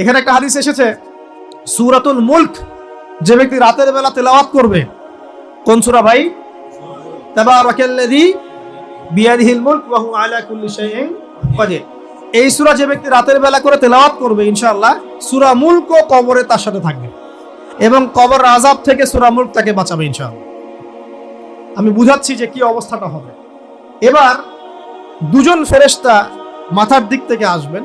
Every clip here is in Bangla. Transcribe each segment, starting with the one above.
এখানে একটা হাদিস এসেছে, সুরাতুল মুলক, যে ব্যক্তি রাতের বেলা তেলাওয়াত করবে, কোন সুরা ভাই? তাবারাকাল্লাযী বিয়াদিহিল মুলক ওয়া হুয়া আলা কুল্লি শাইইন কাদির। এই সূরা যে ব্যক্তি রাতের বেলা করে তেলাওয়াত করবে, ইনশাআল্লাহ, সূরা মুলক ও কবরে তার সাথে থাকবে এবং কবর আযাব থেকে সূরা মুলক তাকে বাঁচাবে, ইনশাআল্লাহ। আমি বুঝাচ্ছি যে কি অবস্থাটা হবে। এবার দুজন ফেরেশতা মাথার দিক থেকে আসবেন।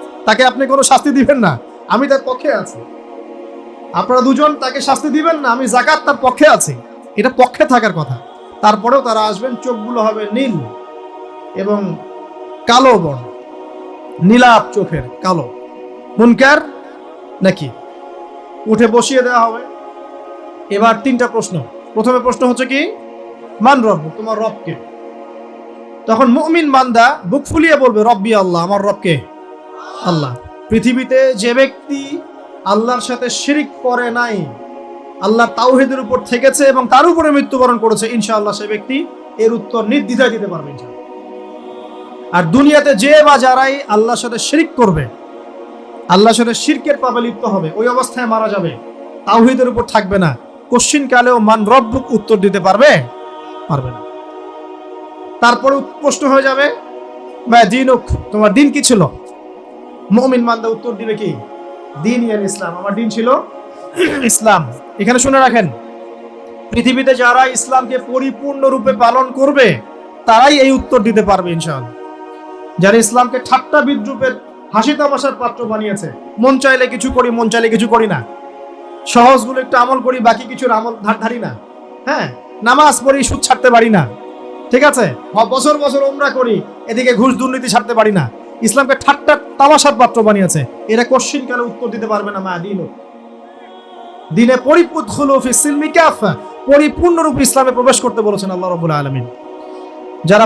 তাকে আপনি কোনো শাস্তি দিবেন না। আমি তার পক্ষে আছি। আপনারা দুজন তাকে শাস্তি দিবেন না, আমি জাকাত তার পক্ষে আছি। এটা পক্ষে থাকার কথা। তারপরেও তারা আসবেন, চোখগুলো হবে নীল এবং কালো বর্ণ। নীলাপ চোখের কালো। মুনকার নাকি? উঠে বসিয়ে দেওয়া হবে। এবার তিনটা প্রশ্ন। প্রথমে প্রশ্ন হচ্ছে কি? মান রব, তোমার রবকে তখন মুমিন বান্দা বুক ফুলিয়ে বলবে, রব্বি আল্লাহ, আমার রবকে আল্লাহ পৃথিবীতে যে ব্যক্তি আল্লাহর সাথে শিরিক করে নাই, আল্লাহ তাওহিদের উপর থেকেছে এবং তার উপরে মৃত্যুবরণ করেছে, ইনশাআল্লাহ সে ব্যক্তি এর উত্তর নির্দ্বিধায় দিতে পারবে আর দুনিয়াতে যে বা যারাই আল্লাহর সাথে শিরিক করবে, আল্লাহর সাথে শিরকের পাবে লিপ্ত হবে, ওই অবস্থায় মারা যাবে, তাওহিদের উপর থাকবে না, কোশ্চিন কালেও মান রব্বুক উত্তর দিতে পারবে? পারবে না। তারপরে প্রশ্ন হয়ে যাবে বা দিনুক, তোমার দিন কি ছিল? মমিন মান্দা উত্তর দিবে কি? দিন ইয়ার ইসলাম। আমার দিন ছিল ইসলাম। এখানে শুনে রাখেন, পৃথিবীতে যারা ইসলামকে পরিপূর্ণরূপে পালন করবে, তারাই এই উত্তর দিতে পারবে ইনশাআল্লাহ। যারা ইসলামকে ঠাট্টা বিদ্রুপের হাসি তামাশার পাত্র বানিয়েছে, মন চাইলে কিছু করি, মন চাইলে কিছু করি না। সহজগুলো একটু আমল করি, বাকি কিছুর আমল ধারি না। হ্যাঁ নামাজ পড়ি, সুদ ছাড়তে পারি না। ঠিক আছে? বছর বছর ওমরা করি, এদিকে ঘুষ দুর্নীতি ছাড়তে পারি না। ইসলামকে ঠাট্টা তামাশার পাত্র বানিয়েছে। এরা কোশ্চিন কালে উত্তর দিতে পারবে না, মা দিন দিনে ইসলামে প্রবেশ করতে বলেছেন আল্লাহ রবুল্লা আলমিন। যারা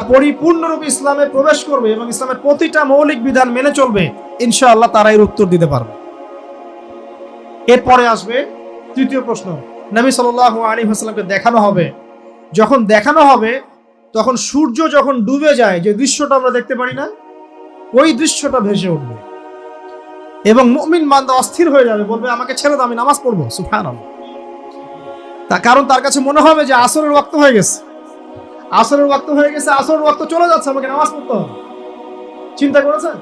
ইসলামে প্রবেশ করবে এবং ইসলামের প্রতিটা মৌলিক বিধান মেনে চলবে তারা এর উত্তর দিতে পারবে। এরপরে আসবে তৃতীয় প্রশ্ন। নবী সাল্লাহ আলী হাসলামকে দেখানো হবে। যখন দেখানো হবে, তখন সূর্য যখন ডুবে যায়, যে দৃশ্যটা আমরা দেখতে পারি না ওই দৃশ্যটা ভেসে উঠবে। এবং মুমিন বান্দা অস্থির হয়ে যাবে, বলবে, আমাকে ছেড়ে দাও, আমি নামাজ পড়ব। সুফান তা কারণ তার কাছে মনে হবে যে আসরের ওয়াক্ত হয়ে গেছে। আসরের ওয়াক্ত হয়ে গেছে, আসরের ওয়াক্ত চলে যাচ্ছে, আমাকে নামাজ পড়তে হবে। চিন্তা করেছেন?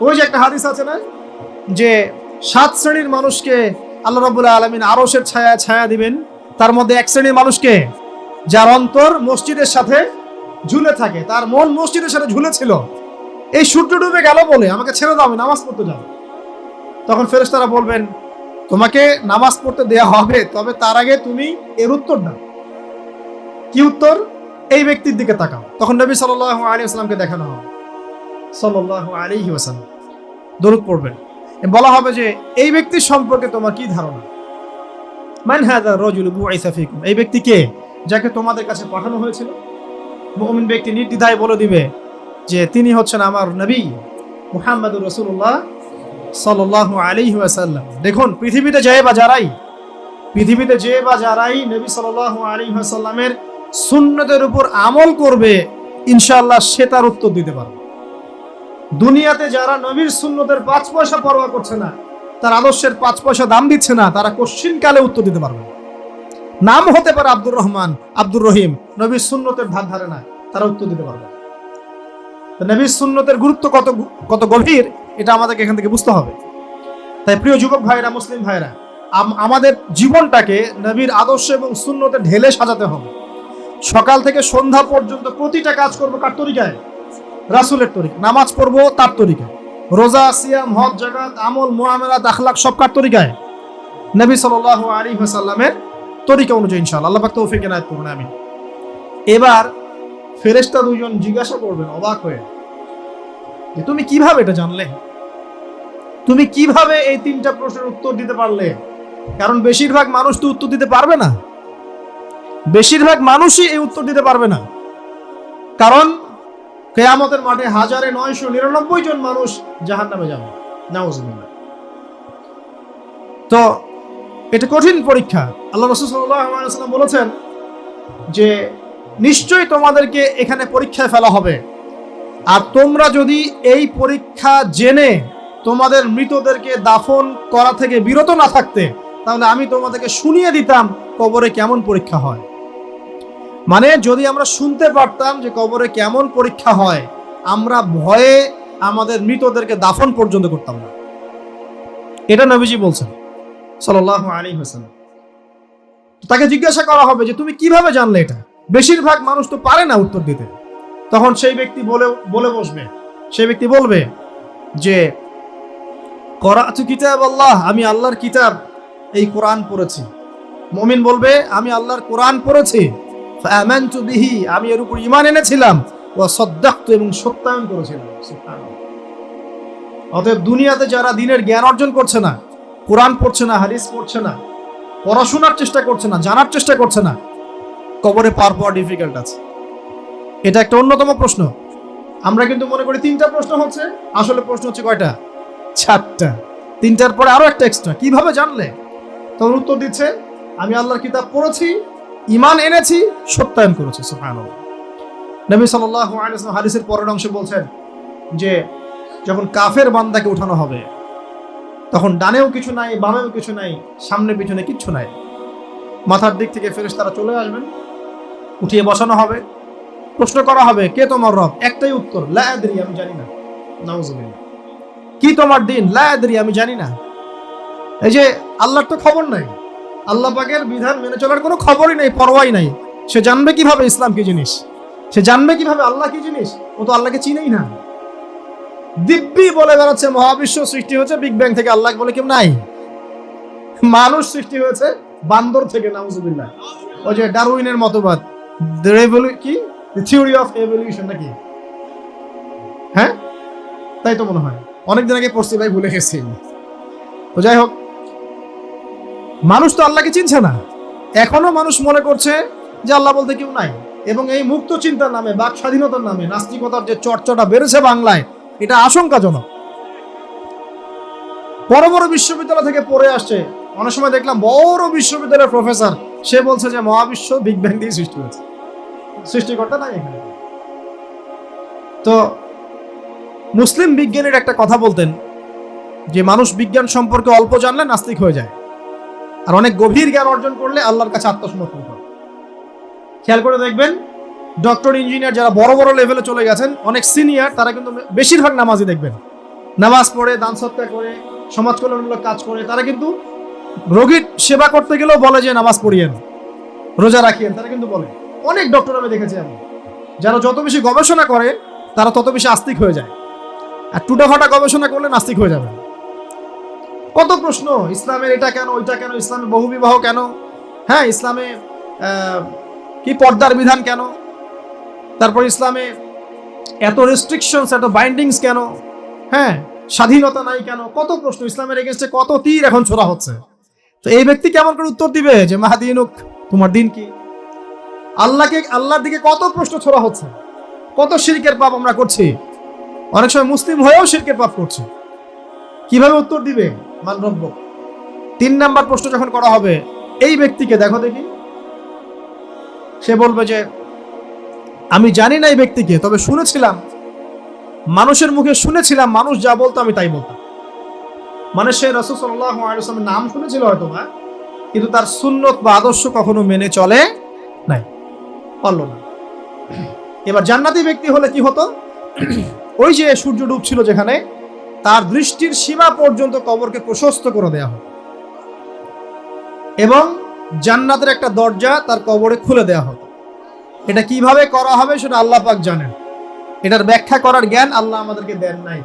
ওই যে একটা হাদিস আছে না, যে সাত শ্রেণির মানুষকে আল্লাহ রাবুল্লাহ আলমিন আরসের ছায়া ছায়া দিবেন। তার মধ্যে এক শ্রেণির মানুষকে, যার অন্তর মসজিদের সাথে ঝুলে থাকে। তার মন মসজিদের সাথে ঝুলে ছিল এই সূর্য ডুবে গেল বলে আমাকে ছেড়ে দাও, আমি নামাজ পড়তে যাব। তখন ফেরেশতারা বলবেন, তোমাকে নামাজ পড়তে দেয়া হবে, তবে তার আগে তুমি এর উত্তর দাও। কি উত্তর? এই ব্যক্তির দিকে তাকাও। তখন নবী সাল্লাহ আলী আসলামকে দেখানো হবে। সাল্লাহ আলী ওসালাম দরুদ পড়বেন। বলা হবে যে, এই ব্যক্তির সম্পর্কে তোমার কি ধারণা? মান হাদা রজুল বুআইসা ফিকুম। এই ব্যক্তি কে? যাকে তোমাদের কাছে পাঠানো হয়েছিল। মুমিন ব্যক্তি নির্দ্বিধায় বলে দিবে। যে তিনি হচ্ছেন আমার নবী মুহাম্মদুর রাসূলুল্লাহ সাল্লাল্লাহু আলাইহি ওয়াসাল্লাম। দেখুন, পৃথিবীতে যে বা যারাই, পৃথিবীতে যে বা যারাই নবী সাল্লাল্লাহু আলাইহি ওয়াসাল্লামের সুন্নতের উপর আমল করবে, ইনশাআল্লাহ সে তার উত্তর দিতে পারবে। দুনিয়াতে যারা নবীর সুন্নতের পাঁচ পয়সা পরোয়া করছে না, তার আদর্শের পাঁচ পয়সা দাম দিচ্ছে না, তারা কোশ্চিন কালে উত্তর দিতে পারবে নাম হতে পারে আব্দুর রহমান, আব্দুর রহিম, নবীর সুন্নতের ধার ধারে না, তারা উত্তর দিতে পারবে না। নবীর সুন্নতের গুরুত্ব কত কত গভীর, এটা আমাদেরকে এখান থেকে বুঝতে হবে। তাই প্রিয় যুবক ভাইরা, মুসলিম ভাইরা, আম- আমাদের জীবনটাকে নবীর আদর্শ এবং সুন্নতে ঢেলে সাজাতে হবে। সকাল থেকে সন্ধ্যা পর্যন্ত প্রতিটা কাজ করব কার তরিকায়? রাসুলের তরিকা নামাজ পড়ব তার তরিকায়। রোজা, সিয়াম, হজ জাগাত আমল মোয়ামেলাত আখলাক সব কার তরিকায়? নবী সাল আলী সাল্লামের তরিকা অনুযায়ী ইনশাআল্লাহ। আল্লাহ পাক তৌফিক আমি এবার ফেরেশতা দুজন জিজ্ঞাসা করবেন, অবাক হয়ে। যে তুমি কীভাবে এটা জানলে? তুমি কীভাবে এই তিনটা প্রশ্নের উত্তর দিতে পারলে? কারণ বেশিরভাগ মানুষ তো উত্তর দিতে পারবে না। বেশিরভাগ মানুষই এই উত্তর দিতে পারবে না। কারণ কেয়ামতের মাঠে হাজারে নয়শো নিরানব্বই জন মানুষ জাহান নামে যাবে। নাউজুবিল্লাহ। তো এটা কঠিন পরীক্ষা। আল্লাহ রসুল সাল্লাম বলেছেন যে নিশ্চয়ই তোমাদেরকে এখানে পরীক্ষায় ফেলা হবে। আর তোমরা যদি এই পরীক্ষা জেনে তোমাদের মৃতদেরকে দাফন করা থেকে বিরত না থাকতে, তাহলে আমি তোমাদেরকে শুনিয়ে দিতাম কবরে কেমন পরীক্ষা হয়। মানে যদি আমরা শুনতে পারতাম যে কবরে কেমন পরীক্ষা হয়, আমরা ভয়ে আমাদের মৃতদেরকে দাফন পর্যন্ত করতাম না। এটা নবীজি বলছেন সাল্লাহ আলী হোসেন তাকে জিজ্ঞাসা করা হবে যে, তুমি কীভাবে জানলে এটা? বেশিরভাগ মানুষ তো পারে না উত্তর দিতে। তখন সেই ব্যক্তি বলে বলে বসবে। সেই ব্যক্তি বলবে যে, করাতু কিতাব আল্লাহ, আমি আল্লাহর কিতাব, এই কোরআন পড়েছি। মমিন বলবে, আমি আল্লাহর কোরআন পড়েছি। বিহি, আমি এর উপর ইমান এনেছিলাম। ওয়া সাদ্দাকতু এবং সত্যায়ন করেছিলাম। অতএব দুনিয়াতে যারা দিনের জ্ঞান অর্জন করছে না, কোরআন পড়ছে না, হাদিস পড়ছে না, পড়াশোনার চেষ্টা করছে না, জানার চেষ্টা করছে না কবরে পার পাওয়া ডিফিকাল্ট আছে। এটা একটা অন্যতম প্রশ্ন। আমরা কিন্তু মনে করি তিনটা প্রশ্ন হচ্ছে, আসলে প্রশ্ন হচ্ছে কয়টা? চারটা। তিনটার পরে আরও একটা এক্সট্রা কীভাবে জানলে? তখন উত্তর দিচ্ছে, আমি আল্লাহর কিতাব পড়েছি ইমান এনেছি, সত্যায়ন করেছি, সুবহানাল্লাহ। নবী ওয়াসাল্লাম হাদিসের পরের অংশে বলছেন যে, যখন কাফের বান্দাকে উঠানো হবে, তখন ডানেও কিছু নাই, বামেও কিছু নাই, সামনে পিছনে কিচ্ছু নাই। মাথার দিক থেকে ফেরেস তারা চলে আসবেন উঠিয়ে বসানো হবে। প্রশ্ন করা হবে, কে তোমার রব? একটাই উত্তর, লা আদরি, আমি জানি না। কি তোমার দিন? লা আদরি, আমি জানি না। এই যে আল্লাহর তো খবর নাই। আল্লাহ পাকের বিধান মেনে চলার কোনো খবরই নাই, পরোয়াই নাই। সে জানবে কীভাবে ইসলাম কি জিনিস? সে জানবে কীভাবে আল্লাহ কি জিনিস? ও তো আল্লাহকে চিনেই না। দিব্যি বলে বেড়াচ্ছে, মহাবিশ্ব সৃষ্টি হয়েছে বিগ ব্যাং থেকে আল্লাহ বলে কেউ নাই। মানুষ সৃষ্টি হয়েছে বান্দর থেকে, নাউজুবিল্লাহ। ওই যে ডারউইনের মতবাদ। Revolu- কি? থিওরি অফ এভলিউশন নাকি? হ্যাঁ? তাই তো মনে হয়। অনেকদিন আগে পড়ছি ভাই, ভুলে গেছি। তো যাই হোক, মানুষ তো আল্লাহকে চিনছে না। এখনও মানুষ মনে করছে যে আল্লাহ বলতে কেউ নাই। এবং এই মুক্ত চিন্তার নামে, বাক স্বাধীনতার নামে, নাস্তিকতার যে চর্চাটা বেড়েছে বাংলায়, এটা আশঙ্কাজনক। বড় বড় বিশ্ববিদ্যালয় থেকে পড়ে আসছে। অনেক সময় দেখলাম বড় বিশ্ববিদ্যালয়ের প্রফেসর সে বলছে যে মহাবিশ্ব বিগ ব্যাং দিয়ে সৃষ্টি হয়েছে। সৃষ্টিকর্তা নাই এখানে। তো মুসলিম বিজ্ঞানীর একটা কথা বলতেন যে মানুষ বিজ্ঞান সম্পর্কে অল্প জানলে নাস্তিক হয়ে যায়। আর অনেক গভীর জ্ঞান অর্জন করলে আল্লাহর কাছে আত্মসমর্পণ করে। খেয়াল করে দেখবেন, ডক্টর, ইঞ্জিনিয়ার যারা বড় বড় লেভেলে চলে গেছেন, অনেক সিনিয়র তারা কিন্তু বেশিরভাগ নামাজি দেখবেন। নামাজ পড়ে, দান সত্তা করে, সমাজ কল্যাণমূলক কাজ করে, তারা কিন্তু রোগীর সেবা করতে গেলেও বলে যে নামাজ পড়িয়েন রোজা রাখিয়েন তারা কিন্তু বলে। অনেক ডক্টর আমি দেখেছি আমি। যারা যত বেশি গবেষণা করে, তারা তত বেশি আস্তিক হয়ে যায়। আর টুটাফাটা গবেষণা করলে নাস্তিক হয়ে যাবে। কত প্রশ্ন, ইসলামের এটা কেন, ওইটা কেন, ইসলামে বহু বিবাহ কেন? হ্যাঁ ইসলামে কি পর্দার বিধান কেন? তারপর ইসলামে এত রেস্ট্রিকশনস এত বাইন্ডিংস কেন? হ্যাঁ স্বাধীনতা নাই কেন? কত প্রশ্ন, ইসলামের এগেনস্টে কত তীর এখন ছোড়া হচ্ছে? তো এই ব্যক্তি কেমন করে উত্তর দিবে? যে মাহাদিনুক তোমার দিন কি? আল্লাহকে, আল্লাহর দিকে কত প্রশ্ন ছোড়া হচ্ছে, কত শিরকের পাপ আমরা করছি। অনেক সময় মুসলিম হয়েও শিরকের পাপ করছি। কীভাবে উত্তর দিবে? মানরব্য তিন নাম্বার প্রশ্ন যখন করা হবে, এই ব্যক্তিকে, দেখো দেখি। সে বলবে যে, আমি জানি না এই ব্যক্তিকে, তবে শুনেছিলাম। মানুষের মুখে শুনেছিলাম, মানুষ যা বলতো আমি তাই বলতাম। মানে সে রসুল সাল্লামের নাম শুনেছিল হয়তো বা, কিন্তু তার সুন্নত বা আদর্শ কখনো মেনে চলে নাই, পারল না। এবার জান্নাতি ব্যক্তি হলে কি হতো? ওই যে সূর্য ডুবছিল যেখানে, তার দৃষ্টির সীমা পর্যন্ত কবরকে প্রশস্ত করে দেয়া হয় এবং জান্নাতের একটা দরজা তার কবরে খুলে দেয়া হতো। এটা কীভাবে করা হবে সেটা আল্লাহ পাক জানেন। এটার ব্যাখ্যা করার জ্ঞান আল্লাহ আমাদেরকে দেন নাই।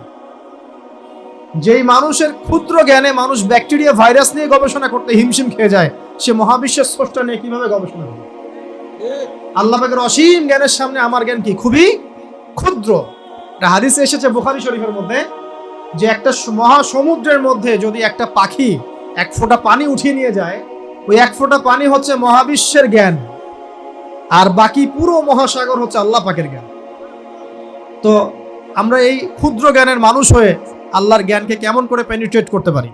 যেই মানুষের ক্ষুদ্র জ্ঞানে মানুষ ব্যাকটেরিয়া, ভাইরাস নিয়ে গবেষণা করতে হিমশিম খেয়ে যায়, সে মহাবিশ্বের স্রষ্টা নিয়ে কীভাবে গবেষণা করবে? আল্লাহ পাকের অসীম জ্ঞানের সামনে আমার জ্ঞান কি? খুবই ক্ষুদ্র। এটা হাদিসে এসেছে বুখারী শরীফের মধ্যে যে একটা মহাসমুদ্রের মধ্যে যদি একটা পাখি এক ফোঁটা পানি উঠিয়ে নিয়ে যায়, ওই এক ফোঁটা পানি হচ্ছে মহাবিশ্বের জ্ঞান, আর বাকি পুরো মহাসাগর হচ্ছে আল্লাহ পাকের জ্ঞান। তো আমরা এই ক্ষুদ্র জ্ঞানের মানুষ হয়ে আল্লাহর জ্ঞানকে কেমন করে পেনিট্রেট করতে পারি?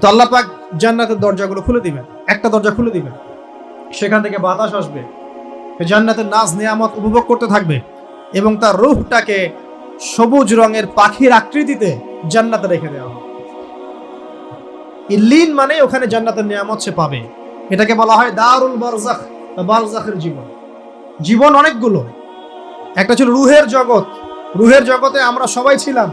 তো আল্লাহ পাক জান্নাতের দরজাগুলো খুলে দিবেন, একটা দরজা খুলে দিবেন। সেখান থেকে বাতাস আসবে জান্নাতের নাজ নিয়ামত উপভোগ করতে থাকবে এবং তার রূহটাকে সবুজ রঙের পাখির আকৃতিতে জান্নাতে রেখে দেওয়া হবে। ইল্লিন মানে ওখানে জান্নাতের নিয়ামত সে পাবে। এটাকে বলা হয় দারুল বারজাখ বারজাখের জীবন। জীবন অনেকগুলো। একটা ছিল রুহের জগৎ। রুহের জগতে আমরা সবাই ছিলাম।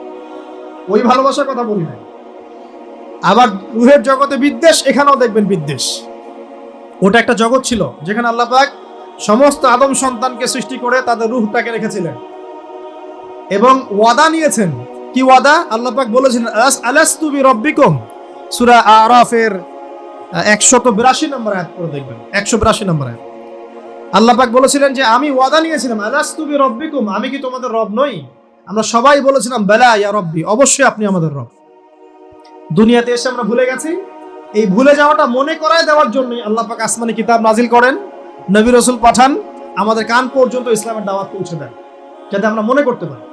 ওই ভালোবাসার কথা বলি নাই। আবার রুহের জগতে বিদ্বেষ, এখানেও দেখবেন বিদ্বেষ। ওটা একটা জগৎ ছিল, যেখানে আল্লাহ পাক সমস্ত আদম সন্তানকে সৃষ্টি করে তাদের রুহটাকে রেখেছিলেন। এবং ওয়াদা নিয়েছেন। কি ওয়াদা? আল্লাহ পাক বলেছেন "আলাস- আলাস্তু বি রব্বিকুম সূরা আরাফের একশত বিরাশি নম্বর আয়াত করে দেখবেন। একশো বিরাশি নম্বর আয়াত। আল্লাহ পাক বলেছিলেন যে, আমি ওয়াদা নিয়েছিলাম, আলাস্তু বি রব্বিকুম আমি কি তোমাদের রব নই? আমরা সবাই বলেছিলাম, বেলা, ইয়া রব্বি। অবশ্যই আপনি আমাদের রব। দুনিয়াতে এসে আমরা ভুলে গেছি। এই ভুলে যাওয়াটা মনে করায় দেওয়ার জন্যই আল্লাহ পাক আসমানি কিতাব নাজিল করেন, নবী রসুল পাঠান, আমাদের কান পর্যন্ত ইসলামের দাওয়াত পৌঁছে দেন, যাতে আমরা মনে করতে পারি।